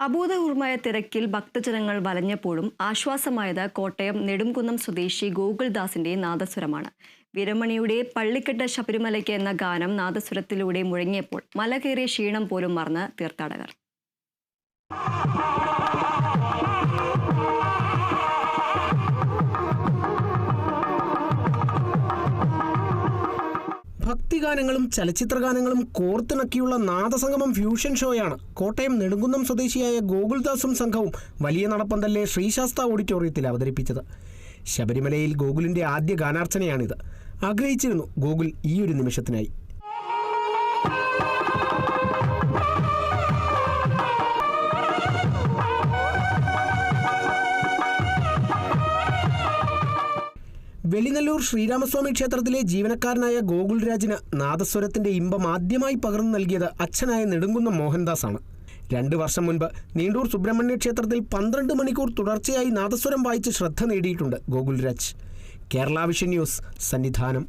അഭൂതപൂർവമായ തിരക്കിൽ ഭക്തജനങ്ങൾ വലഞ്ഞപ്പോഴും ആശ്വാസമായത് കോട്ടയം നെടുംകുന്നം സ്വദേശി ഗോകുൽദാസിന്റെ നാദസ്വരമാണ്. വിരമണിയുടെ പള്ളിക്കെട്ട ശബരിമലയ്ക്ക് എന്ന ഗാനം നാദസ്വരത്തിലൂടെ മുഴങ്ങിയപ്പോൾ മല കയറിയ ക്ഷീണം പോലും മറന്ന് തീർത്ഥാടകർ. ഭക്തിഗാനങ്ങളും ചലച്ചിത്രഗാനങ്ങളും കോർത്തിണക്കിയുള്ള നാദസംഗമം ഫ്യൂഷൻ ഷോയാണ്. കോട്ടയം നെടുങ്കുന്നം സ്വദേശിയായ ഗോകുൽദാസും സംഘവും വലിയ നടപ്പന്തലിലെ ശ്രീശാസ്ത ഓഡിറ്റോറിയത്തിൽ അവതരിപ്പിച്ചത്. ശബരിമലയിൽ ഗോകുലിന്റെ ആദ്യ ഗാനാർച്ചനയാണിത്. ആഗ്രഹിച്ചിരുന്നു ഗോകുൽ ഈ ഒരു നിമിഷത്തിനായി. വെളിനല്ലൂർ ശ്രീരാമസ്വാമി ക്ഷേത്രത്തിലെ ജീവനക്കാരനായ ഗോകുൽ രാജിന് നാദസ്വരത്തിന്റെ ഇമ്പം ആദ്യമായി പകർന്നു നൽകിയത് അച്ഛനായ നെടുങ്കുന്നം മോഹൻദാസാണ്. രണ്ട് വർഷം മുൻപ് നീണ്ടൂർ സുബ്രഹ്മണ്യ ക്ഷേത്രത്തിൽ പന്ത്രണ്ട് മണിക്കൂർ തുടർച്ചയായി നാദസ്വരം വായിച്ച് ശ്രദ്ധ നേടിയിട്ടുണ്ട് ഗോകുൽരാജ് കേരള വിഷൻ ന്യൂസ് സന്നിധാനം.